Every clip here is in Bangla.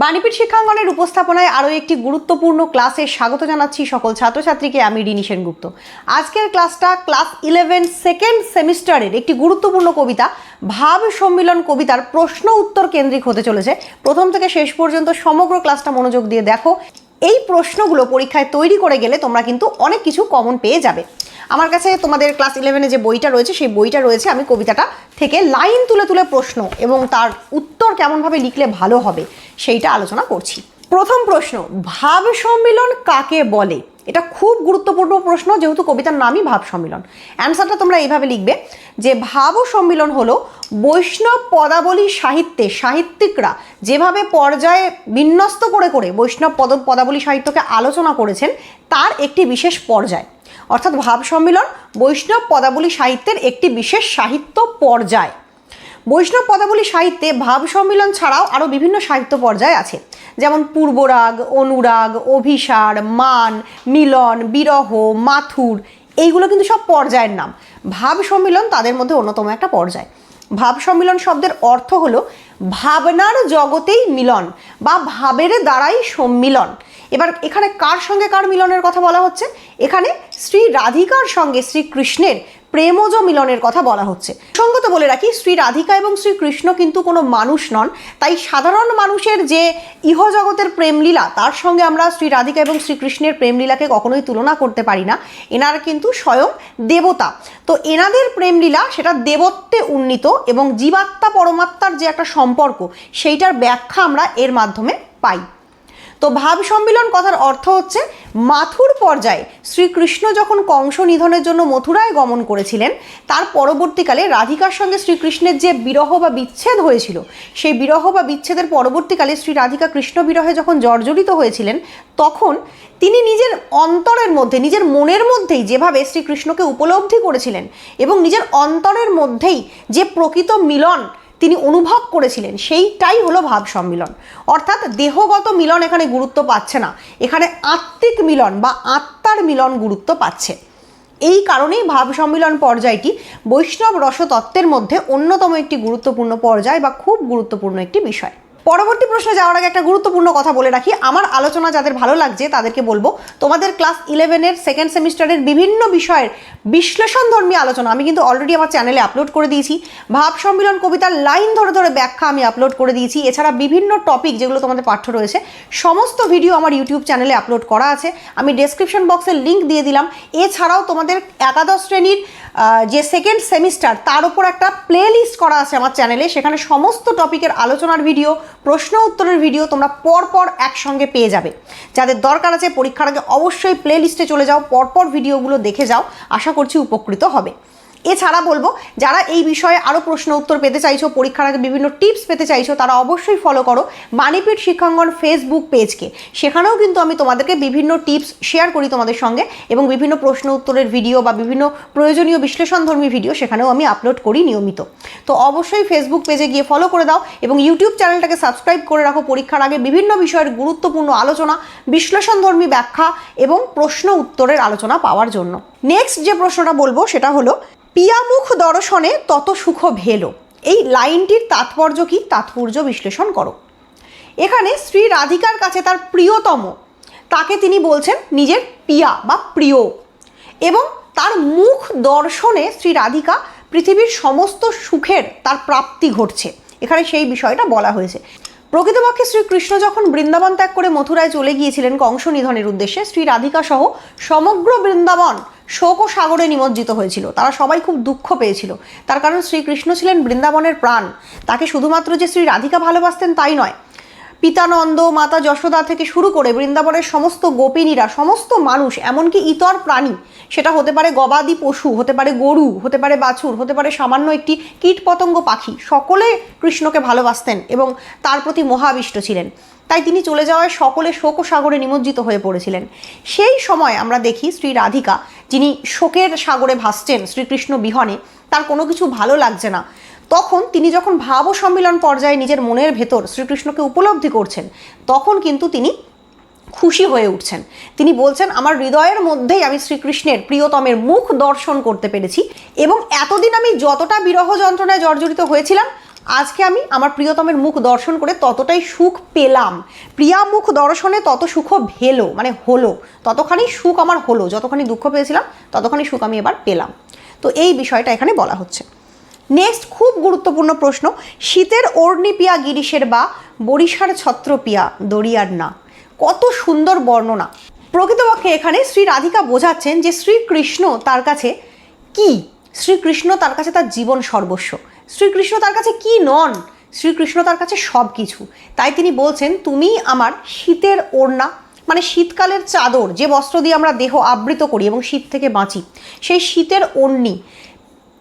বাণীপীঠ শিক্ষাঙ্গনের উপস্থাপনায় আরও একটি গুরুত্বপূর্ণ ক্লাসে স্বাগত জানাচ্ছি সকল ছাত্রছাত্রীকে, আমি রিনি সেনগুপ্ত। আজকের ক্লাসটা ক্লাস ইলেভেন সেকেন্ড সেমিস্টারের একটি গুরুত্বপূর্ণ কবিতা, ভাব সম্মিলন কবিতার প্রশ্ন উত্তর কেন্দ্রিক হতে চলেছে। প্রথম থেকে শেষ পর্যন্ত সমগ্র ক্লাসটা মনোযোগ দিয়ে দেখো। এই প্রশ্নগুলো পরীক্ষায় তৈরি করে গেলে তোমরা কিন্তু অনেক কিছু কমন পেয়ে যাবে। আমার কাছে তোমাদের ক্লাস ইলেভেনে যে বইটা রয়েছে, সেই বইটা রয়েছে আমি কবিতাটা থেকে লাইন তুলে তুলে প্রশ্ন এবং তার উত্তর কেমনভাবে লিখলে ভালো হবে সেইটা আলোচনা করছি। প্রথম প্রশ্ন, ভাব সম্মিলন কাকে বলে? এটা খুব গুরুত্বপূর্ণ প্রশ্ন, যেহেতু কবিতার নামই ভাব সম্মিলন। অ্যান্সারটা তোমরা এইভাবে লিখবে যে, ভাব সম্মিলন হলো বৈষ্ণব পদাবলী সাহিত্যে সাহিত্যিকরা যেভাবে পর্যায়ে বিন্যস্ত করে করে বৈষ্ণব পদ, পদাবলী সাহিত্যকে আলোচনা করেছেন, তার একটি বিশেষ পর্যায়। অর্থাৎ ভাব সম্মিলন বৈষ্ণব পদাবলী সাহিত্যের একটি বিশেষ সাহিত্য পর্যায়। বৈষ্ণব পদাবলী সাহিত্যে ভাব সম্মিলন ছাড়াও আরও বিভিন্ন সাহিত্য পর্যায় আছে। যেমন পূর্বরাগ, অনুরাগ, অভিসার, মান, মিলন, বিরহ, মাথুর, এইগুলো কিন্তু সব পর্যায়ের নাম। ভাব সম্মিলন তাদের মধ্যে অন্যতম একটা পর্যায়। ভাব সম্মিলন শব্দের অর্থ হলো ভাবনার জগতেই মিলন বা ভাবের দ্বারাই সম্মিলন। এবার এখানে কার সঙ্গে কার মিলনের কথা বলা হচ্ছে? এখানে শ্রী রাধিকার সঙ্গে শ্রীকৃষ্ণের প্রেমজ মিলনের কথা বলা হচ্ছে। সঙ্গত বলে রাখি, শ্রী রাধিকা এবং শ্রীকৃষ্ণ কিন্তু কোনো মানুষ নন। তাই সাধারণ মানুষের যে ইহজগতের প্রেমলীলা, তার সঙ্গে আমরা শ্রী রাধিকা এবং শ্রীকৃষ্ণের প্রেমলীলাকে কখনোই তুলনা করতে পারি না। এনারা কিন্তু স্বয়ং দেবতা। তো এনাদের প্রেমলীলা, সেটা দেবত্বে উন্নীত এবং জীবাত্মা পরমাত্মার যে একটা সম্পর্ক, সেইটার ব্যাখ্যা আমরা এর মাধ্যমে পাই। তো ভাব সম্মিলন কথার অর্থ হচ্ছে, মাথুর পর্যায়ে শ্রীকৃষ্ণ যখন কংস নিধনের জন্য মথুরায় গমন করেছিলেন, তার পরবর্তীকালে রাধিকার সঙ্গে শ্রীকৃষ্ণের যে বিরহ বা বিচ্ছেদ হয়েছিল, সেই বিরহ বা বিচ্ছেদের পরবর্তীকালে শ্রী রাধিকা কৃষ্ণ বিরহে যখন জর্জরিত হয়েছিলেন, তখন তিনি নিজের অন্তরের মধ্যে, নিজের মনের মধ্যেই যেভাবে শ্রীকৃষ্ণকে উপলব্ধি করেছিলেন এবং নিজের অন্তরের মধ্যেই যে প্রকৃত মিলন তিনি অনুভব করেছিলেন, সেইটাই হলো ভাব সম্মিলন। অর্থাৎ দেহগত মিলন এখানে গুরুত্ব পাচ্ছে না, এখানে আত্মিক মিলন বা আত্মার মিলন গুরুত্ব পাচ্ছে। এই কারণেই ভাব সম্মিলন পর্যায়টি বৈষ্ণব রসতত্ত্বের মধ্যে অন্যতম একটি গুরুত্বপূর্ণ পর্যায় বা খুব গুরুত্বপূর্ণ একটি বিষয়। পরবর্তী প্রশ্নে যাওয়ার আগে একটা গুরুত্বপূর্ণ কথা বলে রাখি। আমার আলোচনা যাদের ভালো লাগছে, তাদেরকে বলব, তোমাদের ক্লাস ইলেভেনের সেকেন্ড সেমিস্টারের বিভিন্ন বিষয়ের বিশ্লেষণধর্মী আলোচনা আমি কিন্তু অলরেডি আমার চ্যানেলে আপলোড করে দিয়েছি। ভাব সম্মিলন কবিতার লাইন ধরে ধরে ব্যাখ্যা আমি আপলোড করে দিয়েছি। এছাড়া বিভিন্ন টপিক যেগুলো তোমাদের পাঠ্য রয়েছে, সমস্ত ভিডিও আমার ইউটিউব চ্যানেলে আপলোড করা আছে। আমি ডেসক্রিপশন বক্সের লিঙ্ক দিয়ে দিলাম। এছাড়াও তোমাদের একাদশ শ্রেণির যে সেকেন্ড সেমিস্টার তার উপর একটা প্লে লিস্ট করা আছে আমার চ্যানেলে সেখানে সমস্ত টপিকের আলোচনার ভিডিও প্রশ্ন উত্তরের ভিডিও তোমরা পরপর একসঙ্গে পেয়ে যাবে। যাদের দরকার আছে পরীক্ষার আগে অবশ্যই প্লে লিস্টে চলে যাও, পরপর ভিডিওগুলো দেখে যাও, আশা করছি উপকৃত হবে। এছাড়া বলব, যারা এই বিষয়ে আরও প্রশ্ন উত্তর পেতে চাইছো, পরীক্ষার আগে বিভিন্ন টিপস পেতে চাইছো, তারা অবশ্যই ফলো করো মানিপীঠ শিক্ষাঙ্গন ফেসবুক পেজকে সেখানেও কিন্তু আমি তোমাদেরকে বিভিন্ন টিপস শেয়ার করি তোমাদের সঙ্গে এবং বিভিন্ন প্রশ্ন উত্তরের ভিডিও বা বিভিন্ন প্রয়োজনীয় বিশ্লেষণধর্মী ভিডিও সেখানেও আমি আপলোড করি নিয়মিত। তো অবশ্যই ফেসবুক পেজে গিয়ে ফলো করে দাও এবং ইউটিউব চ্যানেলটাকে সাবস্ক্রাইব করে রাখো পরীক্ষার আগে বিভিন্ন বিষয়ের গুরুত্বপূর্ণ আলোচনা, বিশ্লেষণধর্মী ব্যাখ্যা এবং প্রশ্ন উত্তরের আলোচনা পাওয়ার জন্য। নেক্সট যে প্রশ্নটা বলব সেটা হলো পিয়ামুখ দর্শনে তত সুখ ভেলো। এই লাইনটির তাৎপর্য কি? তাৎপর্য বিশ্লেষণ করো। এখানে শ্রী রাধিকার কাছে তার প্রিয়তম, তাকে তিনি বলছেন নিজের পিয়া বা প্রিয়। এবং তার মুখ দর্শনে শ্রী রাধিকা পৃথিবীর সমস্ত সুখের তার প্রাপ্তি ঘটছে। এখানে সেই বিষয়টা বলা হয়েছে। প্রকৃতপক্ষে শ্রীকৃষ্ণ যখন বৃন্দাবন ত্যাগ করে মথুরায় চলে গিয়েছিলেন কংস নিধনের উদ্দেশ্যে, শ্রী রাধিকা সহ সমগ্র বৃন্দাবন শোক ও সাগরে নিমজ্জিত হয়েছিল। তারা সবাই খুব দুঃখ পেয়েছিল। তার কারণ শ্রীকৃষ্ণ ছিলেন বৃন্দাবনের প্রাণ। তাকে শুধুমাত্র যে শ্রী রাধিকা ভালোবাসতেন তাই নয় পিতানন্দ, মাতা যশোদা থেকে শুরু করে বৃন্দাবনের সমস্ত গোপিনীরা, সমস্ত মানুষ, এমনকি ইতর প্রাণী, সেটা হতে পারে গবাদি পশু, হতে পারে গরু, হতে পারে বাছুর, হতে পারে সামান্য একটি কীট পতঙ্গ পাখি, সকলে কৃষ্ণকে ভালোবাসতেন এবং তার প্রতি মহাবিষ্ট ছিলেন। তাই তিনি চলে যাওয়ায় সকলে শোক সাগরে নিমজ্জিত হয়ে পড়েছিলেন। সেই সময় আমরা দেখি শ্রী রাধিকা, যিনি শোকের সাগরে ভাসছেন শ্রীকৃষ্ণ বিহনে, তার কোনো কিছু ভালো লাগছে না। তখন তিনি যখন ভাব সম্মিলন পর্যায়ে নিজের মনের ভেতর শ্রীকৃষ্ণকে উপলব্ধি করছেন, তখন কিন্তু তিনি খুশি হয়ে উঠছেন। তিনি বলছেন, আমার হৃদয়ের মধ্যেই আমি শ্রীকৃষ্ণের প্রিয়তমের মুখ দর্শন করতে পেরেছি এবং এতদিন আমি যতটা বিরহ যন্ত্রণায় জর্জরিত হয়েছিলাম, আজকে আমি আমার প্রিয়তমের মুখ দর্শন করে ততটাই সুখ পেলাম। প্রিয়া মুখ দর্শনে তত সুখ ভেলো মানে হলো, ততখানি সুখ আমার হলো, যতখানি দুঃখ পেয়েছিলাম, ততখানি সুখ আমি এবার পেলাম। তো এই বিষয়টা এখানে বলা হচ্ছে। নেক্সট খুব গুরুত্বপূর্ণ প্রশ্ন, শীতের অর্ণি পিয়া গিরিশের বা বরিশার ছত্র পিয়া দরিয়ার না। কত সুন্দর বর্ণনা। প্রকৃতপক্ষে এখানে শ্রী রাধিকা বোঝাচ্ছেন যে শ্রীকৃষ্ণ তার কাছে কি? শ্রীকৃষ্ণ তার কাছে তার জীবন সর্বস্ব। শ্রীকৃষ্ণ তার কাছে কি নন? শ্রীকৃষ্ণ তার কাছে সব কিছু তাই তিনি বলছেন, তুমি আমার শীতের ওড়না মানে শীতকালের চাদর, যে বস্ত্র দিয়ে আমরা দেহ আবৃত করি এবং শীত থেকে বাঁচি, সেই শীতের ওড়নি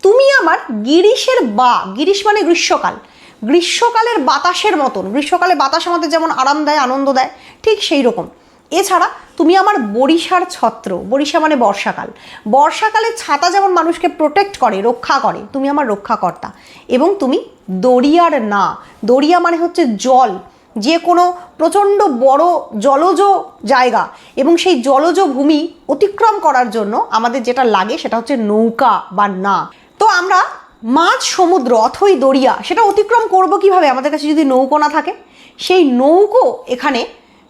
তুমি আমার গিরিশের বা, গিরিশ মানে গ্রীষ্মকাল। গ্রীষ্মকালের বাতাসের মতন, গ্রীষ্মকালে বাতাস আমাদের যেমন আরাম দেয়, আনন্দ দেয়, ঠিক সেই রকম এছাড়া তুমি আমার বরিশার ছত্র, বরিশা মানে বর্ষাকাল। বর্ষাকালে ছাতা যেমন মানুষকে প্রোটেক্ট করে, রক্ষা করে, তুমি আমার রক্ষাকর্তা। এবং তুমি দরিয়ার না, দরিয়া মানে হচ্ছে জল, যে কোনো প্রচণ্ড বড় জলজ জায়গা। এবং সেই জলজ ভূমি অতিক্রম করার জন্য আমাদের যেটা লাগে সেটা হচ্ছে নৌকা বা না। আমরা মাঝ সমুদ্র অথই দরিয়া সেটা অতিক্রম করব কীভাবে? আমাদের কাছে যদি নৌকো না থাকে, সেই নৌকো এখানে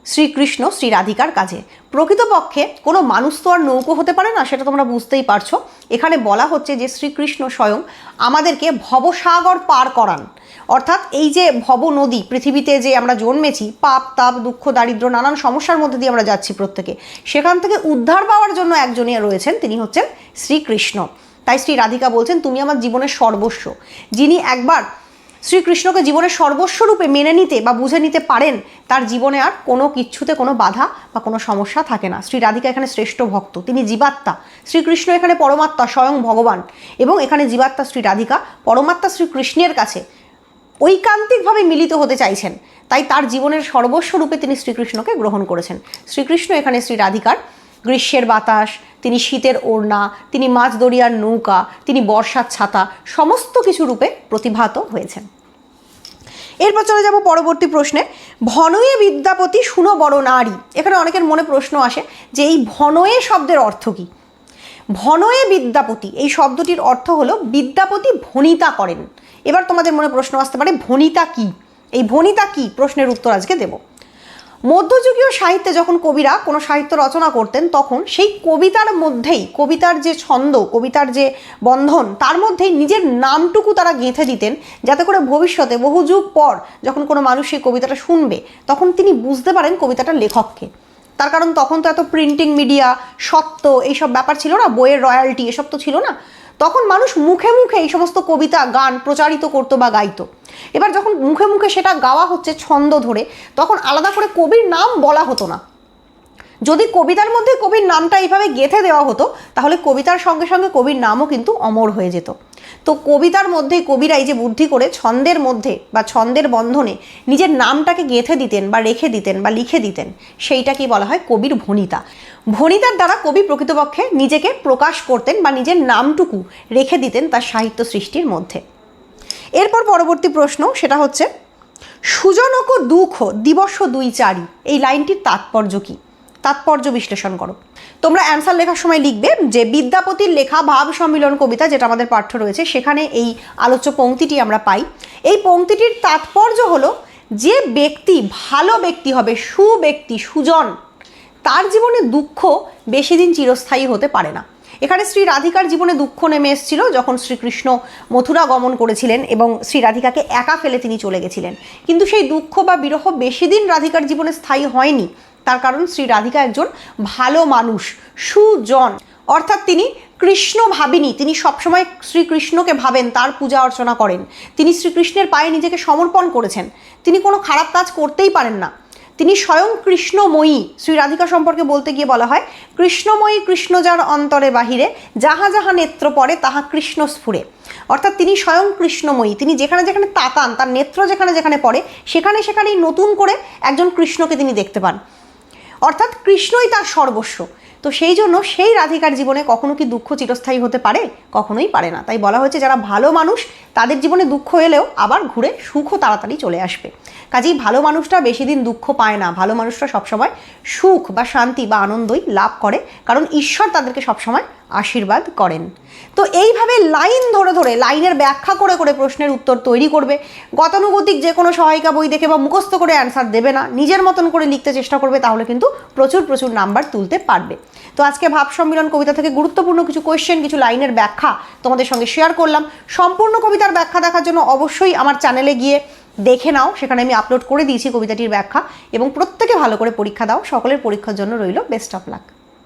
শ্রীকৃষ্ণ শ্রী রাধিকার কাছে প্রকৃতপক্ষে কোনো মানুষ তো আর নৌকো হতে পারে না, সেটা তোমরা বুঝতেই পারছ। এখানে বলা হচ্ছে যে শ্রীকৃষ্ণ স্বয়ং আমাদেরকে ভবসাগর পার করান। অর্থাৎ এই যে ভব নদী, পৃথিবীতে যে আমরা জন্মেছি, পাপ, তাপ, দুঃখ দারিদ্র নানান সমস্যার মধ্যে দিয়ে আমরা যাচ্ছি প্রত্যেকে। সেখান থেকে উদ্ধার পাওয়ার জন্য একজনই রয়েছেন, তিনি হচ্ছেন শ্রীকৃষ্ণ। তাই শ্রী রাধিকা বলছেন, তুমি আমার জীবনের সর্বস্ব। যিনি একবার শ্রীকৃষ্ণকে জীবনের সর্বস্বরূপে মেনে নিতে বা বুঝে নিতে পারেন, তার জীবনে আর কোনো কিচ্ছুতে কোনো বাধা বা কোনো সমস্যা থাকে না। শ্রী রাধিকা এখানে শ্রেষ্ঠ ভক্ত, তিনি জীবাত্মা। শ্রীকৃষ্ণ এখানে পরমাত্মা স্বয়ং ভগবান এবং এখানে জীবাত্মা শ্রী রাধিকা পরমাত্মা শ্রীকৃষ্ণের কাছে ঐকান্তিকভাবে মিলিত হতে চাইছেন। তাই তার জীবনের সর্বস্বরূপে তিনি শ্রীকৃষ্ণকে গ্রহণ করেছেন। শ্রীকৃষ্ণ এখানে শ্রী রাধিকার গ্রীষ্মের বাতাস, তিনি শীতের ওড়না, তিনি মাছ দরিয়ার নৌকা, তিনি বর্ষার ছাতা, সমস্ত কিছু রূপে প্রতিভাত হয়েছেন। এরপর চলে যাব পরবর্তী প্রশ্নে। ভনয়ে বিদ্যাপতি শুনো বড় নারী। এখানে অনেকের মনে প্রশ্ন আসে যে এই ভনয়ে শব্দের অর্থ কী? ভনয়ে বিদ্যাপতি, এই শব্দটির অর্থ হলো বিদ্যাপতি ভনিতা করেন। এবার তোমাদের মনে প্রশ্ন আসতে পারে, ভনিতা কি? এই ভনিতা কি? প্রশ্নের উত্তর আজকে দেব। মধ্যযুগীয় সাহিত্যে যখন কবিরা কোনো সাহিত্য রচনা করতেন, তখন সেই কবিতার মধ্যেই, কবিতার যে ছন্দ, কবিতার যে বন্ধন, তার মধ্যেই নিজের নামটুকু তারা গেঁথে দিতেন যাতে করে ভবিষ্যতে বহু যুগ পর যখন কোনো মানুষ সেই কবিতাটা শুনবে, তখন তিনি বুঝতে পারেন কবিতাটার লেখককে। তার কারণ তখন তো এত প্রিন্টিং মিডিয়া সত্য, এইসব ব্যাপার ছিল না, বইয়ের রয়্যালটি এসব তো ছিল না। তখন মানুষ মুখে মুখে এই সমস্ত কবিতা, গান প্রচারিত করতো বা গাইতো। এবার যখন মুখে মুখে সেটা গাওয়া হচ্ছে ছন্দ ধরে, তখন আলাদা করে কবির নাম বলা হতো না। যদি কবিতার মধ্যে কবির নামটা এইভাবে গেঁথে দেওয়া হতো, তাহলে কবিতার সঙ্গে সঙ্গে কবির নামও কিন্তু অমর হয়ে যেত। তো কবিতার মধ্যে কবিরা এই যে বুদ্ধি করে ছন্দের মধ্যে বা ছন্দের বন্ধনে নিজের নামটাকে গেঁথে দিতেন বা রেখে দিতেন বা লিখে দিতেন, সেইটাকেই বলা হয় কবির ভনিতা ভনিতার দ্বারা কবি প্রকৃতপক্ষে নিজেকে প্রকাশ করতেন বা নিজের নামটুকু রেখে দিতেন তার সাহিত্য সৃষ্টির মধ্যে। এরপর পরবর্তী প্রশ্ন, সেটা হচ্ছে, সুজনক দুঃখ দিবস দুই চারি, এই লাইনটির তাৎপর্য কী? তাৎপর্য বিশ্লেষণ করো। তোমরা অ্যান্সার লেখার সময় লিখবে যে বিদ্যাপতির লেখা ভাব সম্মিলন কবিতা যেটা আমাদের পাঠ্য রয়েছে, সেখানে এই আলোচ্য পংক্তিটি আমরা পাই। এই পংক্তিটির তাৎপর্য হলো যে ব্যক্তি ভালো ব্যক্তি হবে, সুব্যক্তি, সুজন, তার জীবনে দুঃখ বেশি দিন চিরস্থায়ী হতে পারে না। এখানে শ্রী রাধিকার জীবনে দুঃখ নেমে এসেছিল যখন শ্রীকৃষ্ণ মথুরা গমন করেছিলেন এবং শ্রী রাধিকাকে একা ফেলে তিনি চলে গেছিলেন। কিন্তু সেই দুঃখ বা বিরহ বেশি দিন রাধিকার জীবনে স্থায়ী হয়নি। তার কারণ শ্রী রাধিকা একজন ভালো মানুষ, সুজন। অর্থাৎ তিনি কৃষ্ণ ভাবিনি, তিনি সবসময় শ্রীকৃষ্ণকে ভাবেন, তার পূজা অর্চনা করেন। তিনি শ্রীকৃষ্ণের পায়ে নিজেকে সমর্পণ করেছেন। তিনি কোনো খারাপ কাজ করতেই পারেন না। তিনি স্বয়ং কৃষ্ণময়ী, শ্রী রাধিকা সম্পর্কে বলতে গিয়ে বলা হয়, কৃষ্ণময়ী কৃষ্ণ যার অন্তরে বাহিরে যাহা যাহা নেত্র পড়ে তাহা কৃষ্ণ স্ফুরে অর্থাৎ তিনি স্বয়ং কৃষ্ণময়ী, তিনি যেখানে যেখানে তাকান, তার নেত্র যেখানে যেখানে পড়ে, সেখানে সেখানেই নতুন করে একজন কৃষ্ণকে তিনি দেখতে পান। অর্থাৎ কৃষ্ণই তার সর্বস্ব। তো সেই জন্য সেই রাধিকার জীবনে কখনো কি দুঃখ চিরস্থায়ী হতে পারে? কখনোই পারে না। তাই বলা হয়েছে, যারা ভালো মানুষ, তাদের জীবনে দুঃখ এলেও আবার ঘুরে সুখও তাড়াতাড়ি চলে আসবে। কাজেই ভালো মানুষটা বেশি দিন দুঃখ পায় না। ভালো মানুষরা সবসময় সুখ বা শান্তি বা আনন্দই লাভ করে। কারণ ঈশ্বর তাদেরকে সবসময় আশীর্বাদ করেন। তো এইভাবে লাইন ধরে ধরে, লাইনের ব্যাখ্যা করে করে প্রশ্নের উত্তর তৈরি করবে। গতানুগতিক যে কোনো সহায়িকা বই দেখে বা মুখস্থ করে অ্যান্সার দেবে না, নিজের মতন করে লিখতে চেষ্টা করবে, তাহলে কিন্তু প্রচুর প্রচুর নাম্বার তুলতে পারবে। তো আজকে ভাব সম্মিলন কবিতা থেকে গুরুত্বপূর্ণ কিছু কোয়েশ্চেন কিছু লাইনের ব্যাখ্যা তোমাদের সঙ্গে শেয়ার করলাম। সম্পূর্ণ কবিতার ব্যাখ্যা দেখার জন্য অবশ্যই আমার চ্যানেলে গিয়ে দেখে নাও, সেখানে আমি আপলোড করে দিয়েছি কবিতাটির ব্যাখ্যা এবং প্রত্যেকে ভালো করে পরীক্ষা দাও। সকলের পরীক্ষার জন্য রইল বেস্ট অফ লাক